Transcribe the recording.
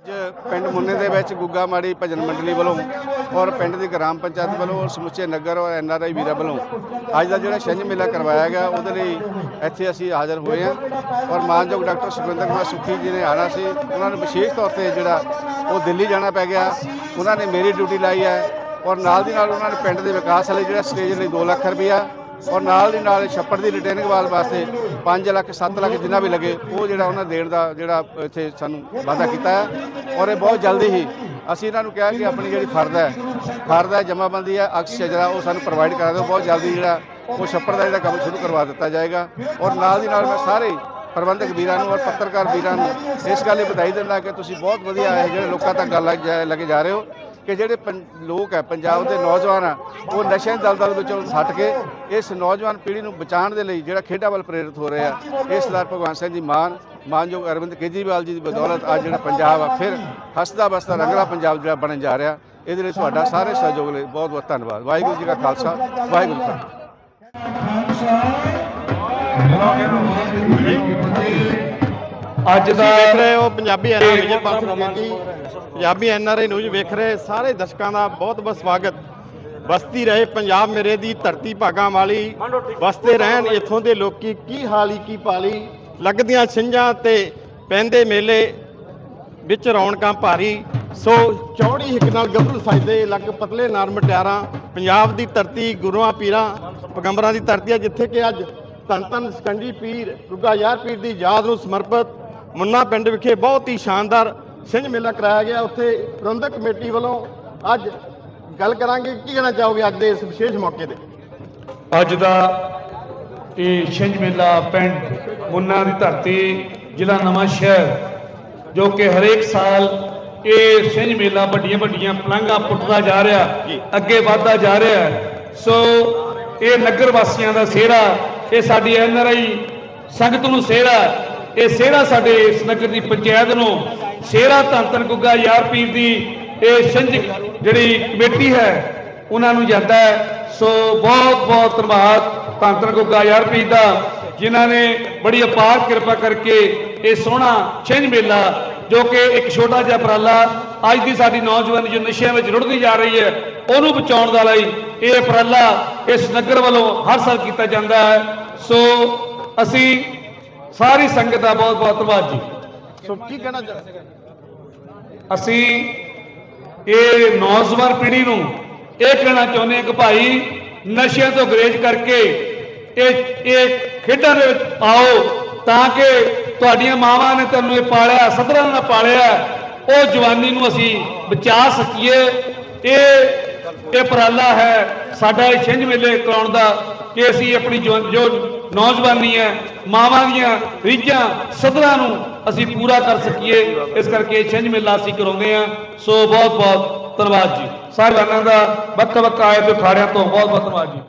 ਅੱਜ ਪਿੰਡ ਮੁੰਨੇ ਦੇ ਵਿੱਚ ਗੁੱਗਾ ਮਾੜੀ ਭਜਨ ਮੰਡਲੀ ਵੱਲੋਂ ਔਰ ਪਿੰਡ ਦੀ ਗ੍ਰਾਮ ਪੰਚਾਇਤ ਵੱਲੋਂ ਔਰ ਸਮੁੱਚੇ ਨਗਰ ਔਰ ਐੱਨ ਆਰ ਆਈ ਵੀਰਾਂ ਵੱਲੋਂ ਅੱਜ ਦਾ ਜਿਹੜਾ ਛਿੰਝ ਮੇਲਾ ਕਰਵਾਇਆ ਗਿਆ, ਉਹਦੇ ਲਈ ਇੱਥੇ ਅਸੀਂ ਹਾਜ਼ਰ ਹੋਏ ਹਾਂ ਔਰ ਮਾਨਯੋਗ ਡਾਕਟਰ ਸੁਖਵਿੰਦਰ ਕੁਮਾਰ ਸੁਖੀ ਜੀ ਨੇ ਆਣਾ ਸੀ। ਉਹਨਾਂ ਨੂੰ ਵਿਸ਼ੇਸ਼ ਤੌਰ ਤੇ ਜਿਹੜਾ ਉਹ ਦਿੱਲੀ ਜਾਣਾ ਪੈ ਗਿਆ। ਉਹਨਾਂ ਨੇ ਮੇਰੀ ਡਿਊਟੀ ਲਾਈ ਹੈ ਔਰ ਨਾਲ ਦੀ ਨਾਲ ਉਹਨਾਂ ਨੇ ਪਿੰਡ ਦੇ ਵਿਕਾਸ ਲਈ ਜਿਹੜਾ ਸਟੇਜ ਲਈ 2 ਲੱਖ ਰੁਪਇਆ ਔਰ ਨਾਲ ਦੀ ਨਾਲ ਛੱਪੜ ਦੀ ਰਿਟੇਨਿੰਗ ਵਾਲ ਵਾਸਤੇ 5 ਲੱਖ 7 ਲੱਖ ਜਿੰਨਾ ਵੀ ਲੱਗੇ, ਉਹ ਜਿਹੜਾ ਉਹਨਾਂ ਦੇਣ ਦਾ ਜਿਹੜਾ ਇੱਥੇ ਸਾਨੂੰ ਵਾਅਦਾ ਕੀਤਾ ਹੈ। ਔਰ ਇਹ ਬਹੁਤ ਜਲਦੀ ਹੀ ਅਸੀਂ ਇਹਨਾਂ ਨੂੰ ਕਿਹਾ ਕਿ ਆਪਣੀ ਜਿਹੜੀ ਫਰਦ ਹੈ ਫਰਦ ਹੈ, ਜਮਾਬੰਦੀ ਹੈ, ਅਕਸ ਸ਼ਜਰਾ ਉਹ ਸਾਨੂੰ ਪ੍ਰੋਵਾਈਡ ਕਰਾ ਦਿਓ। ਬਹੁਤ ਜਲਦੀ ਜਿਹੜਾ ਉਹ ਛੱਪੜ ਦਾ ਜਿਹੜਾ ਕੰਮ ਸ਼ੁਰੂ ਕਰਵਾ ਦਿੱਤਾ ਜਾਏਗਾ। ਔਰ ਨਾਲ ਦੀ ਨਾਲ ਮੈਂ ਸਾਰੇ ਪ੍ਰਬੰਧਕ ਵੀਰਾਂ ਨੂੰ ਔਰ ਪੱਤਰਕਾਰ ਵੀਰਾਂ ਨੂੰ ਇਸ ਗੱਲ ਲਈ ਵਧਾਈ ਦਿੰਦਾ ਕਿ ਤੁਸੀਂ ਬਹੁਤ ਵਧੀਆ ਇਹ ਜਿਹੜੇ ਲੋਕਾਂ ਤੱਕ ਗੱਲ ਲੱਗ ਜਾ- ਲੱਗੇ ਜਾ ਰਹੇ ਹੋ। ਕਿ ਜਿਹੜੇ ਪੰ- ਲੋਕ ਹੈ, ਪੰਜਾਬ ਦੇ ਨੌਜਵਾਨ ਆ ਉਹ ਨਸ਼ਿਆਂ ਦੀ ਦਲਦਲ ਵਿੱਚੋਂ ਹਟ ਕੇ ਇਸ ਨੌਜਵਾਨ ਪੀੜ੍ਹੀ ਨੂੰ ਬਚਾਉਣ ਦੇ ਲਈ ਜਿਹੜਾ ਖੇਡਾਂ ਵੱਲ ਪ੍ਰੇਰਿਤ ਹੋ ਰਹੇ ਆ ਇਸ ਸਰਦਾਰ ਭਗਵਾਨ ਸਿੰਘ ਜੀ ਮਾਨ, ਮਾਨਯੋਗ ਅਰਵਿੰਦ ਕੇਜਰੀਵਾਲ ਜੀ ਦੀ ਬਦੌਲਤ ਅੱਜ ਜਿਹੜਾ ਪੰਜਾਬ ਆ, ਫਿਰ ਹੱਸਦਾ ਬਸਦਾ ਰੰਗਲਾ ਪੰਜਾਬ ਜਿਹੜਾ ਬਣਨ ਜਾ ਰਿਹਾ, ਇਹਦੇ ਲਈ ਤੁਹਾਡਾ ਸਾਰੇ ਸਹਿਯੋਗ ਲਈ ਬਹੁਤ ਬਹੁਤ ਧੰਨਵਾਦ। ਵਾਹਿਗੁਰੂ ਜੀ ਕਾ ਖਾਲਸਾ, ਵਾਹਿਗੁਰੂ ਜੀ ਕੀ ਫਤਿਹ। ਅੱਜ ਦਾ ਵੇਖ ਰਹੇ ਹੋ Punjabi NRI news Punjabi NRI news ਵੇਖ ਰਹੇ ਸਾਰੇ ਦਰਸ਼ਕਾਂ ਦਾ ਬਹੁਤ ਬਹੁਤ ਸਵਾਗਤ। ਵਸਤੀ ਰਹੇ ਪੰਜਾਬ ਮੇਰੇ ਦੀ ਧਰਤੀ ਭਾਗਾਂ ਵਾਲੀ। ਵਸਦੇ ਰਹਿਣ ਇੱਥੋਂ ਦੇ ਲੋਕੀ ਕੀ ਹਾਲੀ ਕੀ ਪਾਲੀ ਲੱਗਦੀਆਂ ਛਿੰਝਾਂ ਤੇ ਪੈਂਦੇ ਮੇਲੇ ਵਿੱਚ ਰੌਣਕਾਂ ਭਾਰੀ। ਸੋ ਚੌੜੀ ਹਿੱਕ ਨਾਲ ਗੱਭਰੂ ਸਜਦੇ ਲੱਗ ਪਤਲੇ ਨਾਲ ਮਟਿਆਰਾਂ ਪੰਜਾਬ ਦੀ ਧਰਤੀ ਗੁਰੂਆਂ ਪੀਰਾਂ ਪੈਗੰਬਰਾਂ ਦੀ ਧਰਤੀ ਹੈ ਜਿੱਥੇ ਕਿ ਅੱਜ ਧੰਨ ਧੰਨ ਸਕੰਜੀ ਪੀਰ ਗੁੱਗਾ ਯਾਰ ਪੀਰ ਦੀ ਯਾਦ ਨੂੰ ਸਮਰਪਿਤ ਮੁੰਨਾ ਪਿੰਡ ਵਿਖੇ ਬਹੁਤ ਹੀ ਸ਼ਾਨਦਾਰ ਸਿੰਘ ਮੇਲਾ ਕਰਾਇਆ ਗਿਆ। ਉੱਥੇ ਪ੍ਰਬੰਧਕ ਕਮੇਟੀ ਵੱਲੋਂ ਅੱਜ ਗੱਲ ਕਰਾਂਗੇ। ਕੀ ਕਹਿਣਾ ਚਾਹੋਗੇ ਅੱਜ ਦੇ ਇਸ ਵਿਸ਼ੇਸ਼ ਮੌਕੇ ਤੇ? ਅੱਜ ਦਾ ਇਹ ਛਿੰਝ ਮੇਲਾ ਪਿੰਡ ਮੁੰਨਾ ਦੀ ਧਰਤੀ ਜ਼ਿਲ੍ਹਾ ਨਵਾਂ ਸ਼ਹਿਰ ਜੋ ਕਿ ਹਰੇਕ ਸਾਲ ਇਹ ਛਿੰਝ ਮੇਲਾ ਵੱਡੀਆਂ ਵੱਡੀਆਂ ਪਲੰਘਾਂ ਪੁੱਟਦਾ ਜਾ ਰਿਹਾ ਅੱਗੇ ਵਧਦਾ ਜਾ ਰਿਹਾ। ਸੋ ਇਹ ਨਗਰ ਵਾਸੀਆਂ ਦਾ ਸਿਹਰਾ ਇਹ ਸਾਡੀ ਐਨਆਰਆਈ ਸੰਗਤ ਨੂੰ ਸਿਹਰਾ ਇਹ ਸਿਹਰਾ ਸਾਡੇ ਇਸ ਨਗਰ ਦੀ ਪੰਚਾਇਤ ਨੂੰ ਸੇਰਾ ਧੰਨ ਧੰਨ ਗੁੱਗਾ ਯਾਰ ਪੀਰ ਦੀ ਇਹ ਛਿੰਝ ਜਿਹੜੀ ਕਮੇਟੀ ਹੈ, ਉਹਨਾਂ ਨੂੰ ਜਾਂਦਾ ਹੈ। ਸੋ ਬਹੁਤ ਬਹੁਤ ਧੰਨਵਾਦ ਧੰਨ ਧੰਨ ਗੁੱਗਾ ਯਾਰ ਪੀਰ ਦਾ, ਜਿਨ੍ਹਾਂ ਨੇ ਬੜੀ ਅਪਾਰ ਕਿਰਪਾ ਕਰਕੇ ਇਹ ਸੋਹਣਾ ਛਿੰਝ ਮੇਲਾ, ਜੋ ਕਿ ਇੱਕ ਛੋਟਾ ਜਿਹਾ ਉਪਰਾਲਾ ਅੱਜ ਦੀ ਸਾਡੀ ਨੌਜਵਾਨ ਜੋ ਨਸ਼ਿਆਂ ਵਿੱਚ ਰੁੜਦੀ ਜਾ ਰਹੀ ਹੈ, ਉਹਨੂੰ ਬਚਾਉਣ ਦਾ ਲਈ ਇਹ ਉਪਰਾਲਾ ਇਸ ਨਗਰ ਵੱਲੋਂ ਹਰ ਸਾਲ ਕੀਤਾ ਜਾਂਦਾ ਹੈ। ਸੋ ਅਸੀਂ ਸਾਰੀ ਸੰਗਤ ਦਾ ਬਹੁਤ ਬਹੁਤ ਧੰਨਵਾਦ ਜੀ। ਸੋ ਕੀ ਕਹਿਣਾ ਚਾਹ ਅਸੀਂ ਇਹ ਨੌਜਵਾਨ ਪੀੜ੍ਹੀ ਨੂੰ ਇਹ ਕਹਿਣਾ ਚਾਹੁੰਦੇ ਹਾਂ ਕਿ ਭਾਈ ਨਸ਼ਿਆਂ ਤੋਂ ਗਰੇਜ ਕਰਕੇ ਇਹ ਇਹ ਖੇਡਾਂ ਦੇ ਵਿੱਚ ਆਓ ਤਾਂ ਕਿ ਤੁਹਾਡੀਆਂ ਮਾਵਾਂ ਨੇ ਤੁਹਾਨੂੰ ਇਹ ਪਾਲਿਆ ਸਦਰਾਂ ਨਾਲ ਪਾਲਿਆ ਉਹ ਜਵਾਨੀ ਨੂੰ ਅਸੀਂ ਬਚਾ ਸਕੀਏ। ਇਹ ਇਹ ਉਪਰਾਲਾ ਹੈ ਸਾਡਾ ਇਹ ਛਿੰਝ ਮੇਲੇ ਕਰਾਉਣ ਦਾ। ਕਿ ਅਸੀਂ ਆਪਣੀ ਜੋ ਜੋ ਨੌਜਵਾਨੀ ਹੈ, ਮਾਵਾਂ ਦੀਆਂ ਰੀਝਾਂ, ਸਦਰਾਂ ਨੂੰ ਅਸੀਂ ਪੂਰਾ ਕਰ ਸਕੀਏ। ਇਸ ਕਰਕੇ ਛਿੰਝ ਮੇਲਾ ਅਸੀਂ ਕਰਾਉਂਦੇ ਹਾਂ। ਸੋ ਬਹੁਤ ਬਹੁਤ ਧੰਨਵਾਦ ਜੀ। ਸਾਹਿਬਾਨਾਂ ਦਾ ਵੱਖ ਵੱਖ ਆਏ ਤੇ ਖਾੜਿਆਂ ਤੋਂ ਬਹੁਤ ਬਹੁਤ ਧੰਨਵਾਦ ਜੀ।